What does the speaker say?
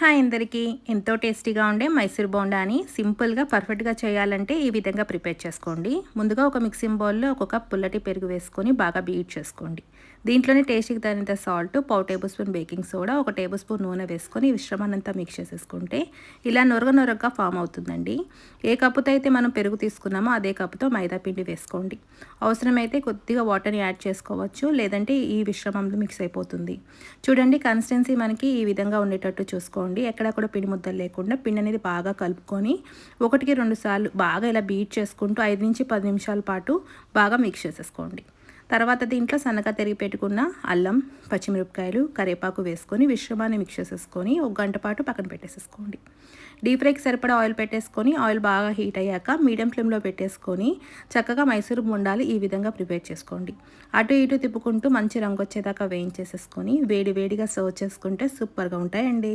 Hi అందరికీ. ఎంతో టేస్టీగా ఉండే మైసూర్ బోండాని సింపుల్గా పర్ఫెక్ట్గా చేయాలంటే ఈ విధంగా ప్రిపేర్ చేసుకోండి. ముందుగా ఒక మిక్సింగ్ బౌల్లో ఒక కప్ పుల్లటి పెరుగు వేసుకొని బాగా బీట్ చేసుకోండి. దీంట్లోనే టేస్ట్కి తగినంత సాల్ట్ పావు టేబుల్ స్పూన్ బేకింగ్ సోడా ఒక టేబుల్ స్పూన్ నూనె వేసుకొని ఈ మిక్స్ చేసేసుకుంటే ఇలా నొరగ నొరగగా ఫామ్ అవుతుందండి. ఏ కప్పుతో అయితే మనం పెరుగు తీసుకున్నామో అదే కప్పుతో మైదా పిండి వేసుకోండి. అవసరమైతే కొద్దిగా వాటర్ని యాడ్ చేసుకోవచ్చు లేదంటే ఈ మిశ్రమంలో మిక్స్ అయిపోతుంది. చూడండి కన్సిస్టెన్సీ మనకి ఈ విధంగా ఉండేటట్టు చూసుకోండి. ఎక్కడ కూడా పిండి ముద్దలు లేకుండా పిండి అనేది బాగా కలుపుకొని ఒకటికి రెండు సార్లు బాగా ఇలా బీట్ చేసుకుంటూ ఐదు నుంచి పది నిమిషాల పాటు బాగా మిక్స్ చేసేసుకోండి. తర్వాత దీంట్లో సన్నగా తిరిగి పెట్టుకున్న అల్లం పచ్చిమిరపకాయలు కరివేపాకు వేసుకొని విశ్రమాన్ని మిక్స్ చేసేసుకొని ఒక గంట పాటు పక్కన పెట్టేసేసుకోండి. డీప్ ఫ్రైకి సరిపడా ఆయిల్ పెట్టేసుకొని ఆయిల్ బాగా హీట్ అయ్యాక మీడియం ఫ్లేమ్లో పెట్టేసుకొని చక్కగా మైసూరు బొండాలు ఈ విధంగా ప్రిపేర్ చేసుకోండి. అటు ఇటు తిప్పుకుంటూ మంచి రంగు వచ్చేదాకా వేయించేసేసుకొని వేడి వేడిగా సర్వ్ చేసుకుంటే సూపర్గా ఉంటాయండి.